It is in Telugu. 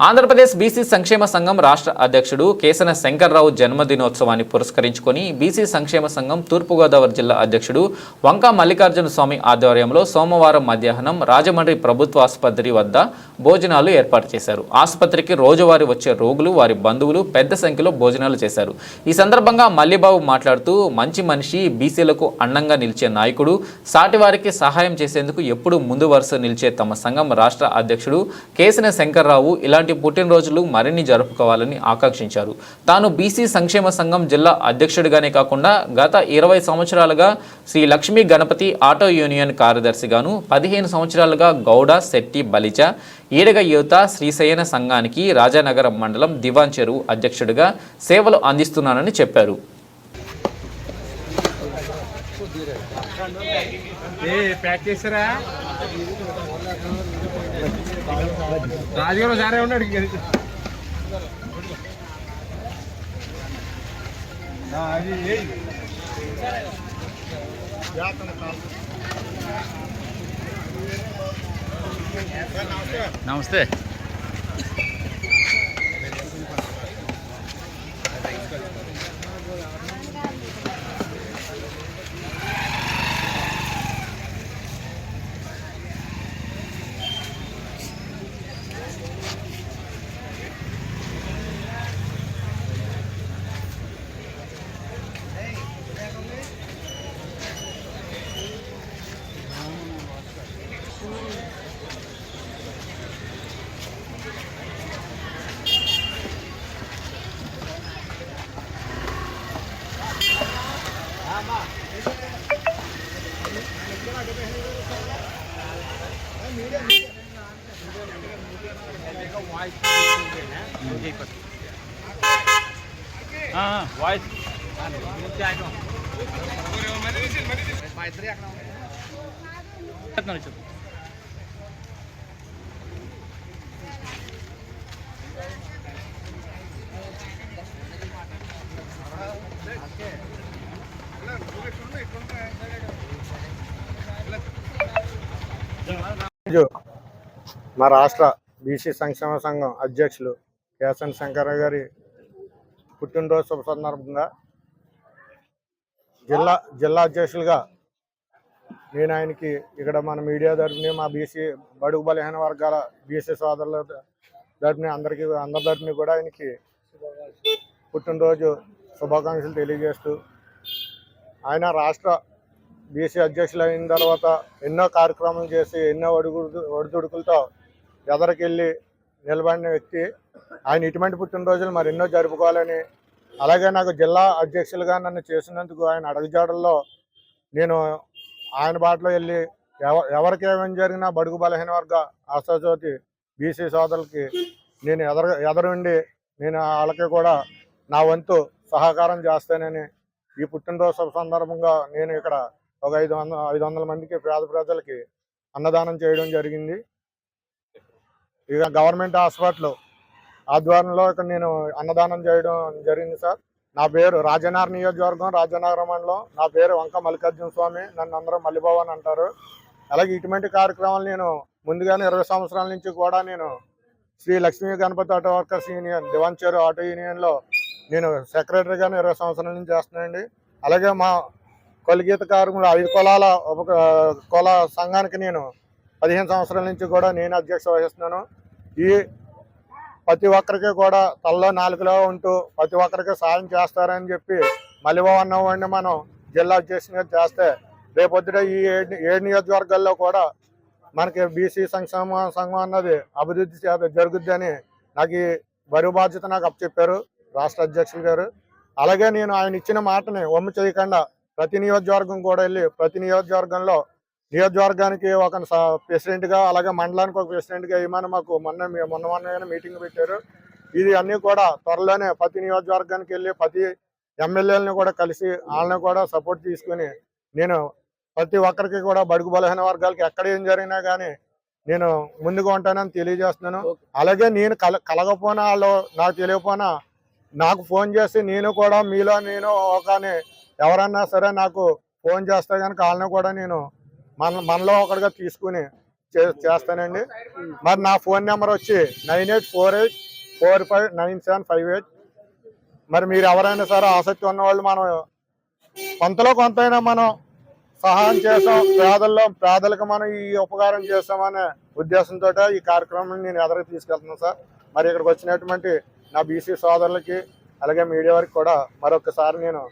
ఆంధ్రప్రదేశ్ బీసీ సంక్షేమ సంఘం రాష్ట్ర అధ్యక్షుడు కేసన శంకర్రావు జన్మదినోత్సవాన్ని పురస్కరించుకొని బీసీ సంక్షేమ సంఘం తూర్పుగోదావరి జిల్లా అధ్యక్షుడు వంక మల్లికార్జున స్వామి ఆధ్వర్యంలో సోమవారం మధ్యాహ్నం రాజమండ్రి ప్రభుత్వ ఆసుపత్రి వద్ద భోజనాలు ఏర్పాటు చేశారు. ఆసుపత్రికి రోజువారీ వచ్చే రోగులు వారి బంధువులు పెద్ద సంఖ్యలో భోజనాలు చేశారు. ఈ సందర్భంగా మల్లిబాబు మాట్లాడుతూ మంచి మనిషి బీసీలకు అండంగా నిలిచే నాయకుడు సాటివారికి సహాయం చేసేందుకు ఎప్పుడూ ముందు వరుస నిలిచే తమ సంఘం రాష్ట్ర అధ్యక్షుడు కేసిన శంకర్రావు ఇలాంటి పుట్టినరోజులు మరిన్ని జరుపుకోవాలని ఆకాంక్షించారు. తాను బీసీ సంక్షేమ సంఘం జిల్లా అధ్యక్షుడిగానే కాకుండా గత ఇరవై సంవత్సరాలుగా శ్రీ లక్ష్మీ గణపతి ఆటో యూనియన్ కార్యదర్శిగాను పదిహేను సంవత్సరాలుగా గౌడ శెట్టి బలిజ ఈడగ యువత శ్రీశయన సంఘానికి రాజానగరం మండలం దివాన్ చెరువు అధ్యక్షుడిగా సేవలు అందిస్తున్నానని చెప్పారు. అది Namaste. వాయిస్ ఈరోజు మా రాష్ట్ర బీసీ సంక్షేమ సంఘం అధ్యక్షులు కేసన్ శంకర గారి పుట్టినరోజు శుభ సందర్భంగా జిల్లా జిల్లా అధ్యక్షులుగా నేను ఆయనకి ఇక్కడ మన మీడియా తరఫున మా బీసీ బడుగు బలహీన వర్గాల బీసీ సోదరుల తరఫున అందరికీ అందరి తరఫున కూడా ఆయనకి పుట్టినరోజు శుభాకాంక్షలు తెలియజేస్తూ ఆయన రాష్ట్ర బీసీ అధ్యక్షులు అయిన తర్వాత ఎన్నో కార్యక్రమాలు చేసి ఎన్నో ఒడుగు ఒడిదుడుకులతో ఎదరికెళ్ళి నిలబడిన వ్యక్తి. ఆయన ఇటువంటి పుట్టినరోజులు మరి ఎన్నో జరుపుకోవాలని అలాగే నాకు జిల్లా అధ్యక్షులుగా నన్ను చేసినందుకు ఆయన అడుగుజాడల్లో నేను ఆయన బాటలో వెళ్ళి ఎవ ఎవరికి ఏమేమి జరిగినా బడుగు బలహీన వర్గ ఆశాజ్యోతి బీసీ సోదరులకి నేను ఎదర ఎదరుండి నేను వాళ్ళకి కూడా నా వంతు సహకారం చేస్తానని ఈ పుట్టినరోజు సందర్భంగా నేను ఇక్కడ ఒక ఐదు ఐదు వందల మందికి పేద ప్రజలకి అన్నదానం చేయడం జరిగింది. ఇక గవర్నమెంట్ హాస్పిటల్ ఆధ్వర్యంలో ఇక్కడ నేను అన్నదానం చేయడం జరిగింది సార్. నా పేరు రాజనగర్ నియోజకవర్గం రాజనగర మండలం. నా పేరు వంక మల్లికార్జున స్వామి. నన్ను అందరూ మల్లిభవన్ అని అంటారు. అలాగే ఇటువంటి కార్యక్రమాలు నేను ముందుగానే ఇరవై సంవత్సరాల నుంచి కూడా నేను Shri Lakshmi Ganapathi auto workers union Divancheru auto యూనియన్లో నేను సెక్రటరీగానే ఇరవై సంవత్సరాల నుంచి చేస్తున్నానండి. అలాగే మా కొలిగీత కార్మికులు ఐదు కులాల ఒక కుల సంఘానికి నేను పదిహేను సంవత్సరాల నుంచి కూడా నేను అధ్యక్ష వహిస్తున్నాను. ఈ ప్రతి ఒక్కరికి కూడా తలలో నాలుగులో ఉంటూ ప్రతి ఒక్కరికి సాయం చేస్తారని చెప్పి మలిబాబు వాడిని మనం జిల్లా అధ్యక్షునిగా చేస్తే రేపొద్దుటే ఈ ఏడు ఏడు నియోజకవర్గాల్లో కూడా మనకి బీసీ సంక్షేమ సంఘం అన్నది అభివృద్ధి జరుగుద్ది జరుగుద్దని నాకు ఈ బరువు బాధ్యత నాకు అప్పచెప్పారు రాష్ట్ర అధ్యక్షులు గారు. అలాగే నేను ఆయన ఇచ్చిన మాటని వమ్ము చేయకుండా ప్రతి నియోజకవర్గం కూడా వెళ్ళి ప్రతి నియోజకవర్గంలో నియోజకవర్గానికి ఒక స- ప్రెసిడెంట్గా అలాగే మండలానికి ఒక ప్రెసిడెంట్గా ఇవ్వమని మాకు మొన్న మొన్న మొన్న మీటింగ్ పెట్టారు. ఇది అన్నీ కూడా త్వరలోనే ప్రతి నియోజకవర్గానికి వెళ్ళి ప్రతి ఎమ్మెల్యేలని కూడా కలిసి వాళ్ళని కూడా సపోర్ట్ తీసుకుని నేను ప్రతి ఒక్కరికి కూడా బడుగు బలహీన వర్గాలకి ఎక్కడ ఏం జరిగినా కానీ నేను ముందుగా ఉంటానని తెలియజేస్తున్నాను. అలాగే నేను కల కలగపోయినా వాళ్ళు నాకు తెలియకపోయినా నాకు ఫోన్ చేసి నేను కూడా మీలో నేను ఒకని ఎవరన్నా సరే నాకు ఫోన్ చేస్తే కనుక వాళ్ళని కూడా నేను మన మనలో ఒకటిగా తీసుకుని చే- చేస్తానండి. మరి నా ఫోన్ నెంబర్ వచ్చి nine eight four eight four five nine seven five eight. మరి మీరు ఎవరైనా సరే ఆసక్తి ఉన్నవాళ్ళు మనం కొంతలో కొంతైనా మనం సహాయం చేసాం పేదల్లో పేదలకు మనం ఈ ఉపకారం చేస్తామనే ఉద్దేశంతో ఈ కార్యక్రమం నేను ఎదరికి తీసుకెళ్తున్నాను సార్. మరి ఇక్కడికి వచ్చినటువంటి నా బీసీ సోదరులకి అలాగే మీడియా వారికి కూడా మరొకసారి నేను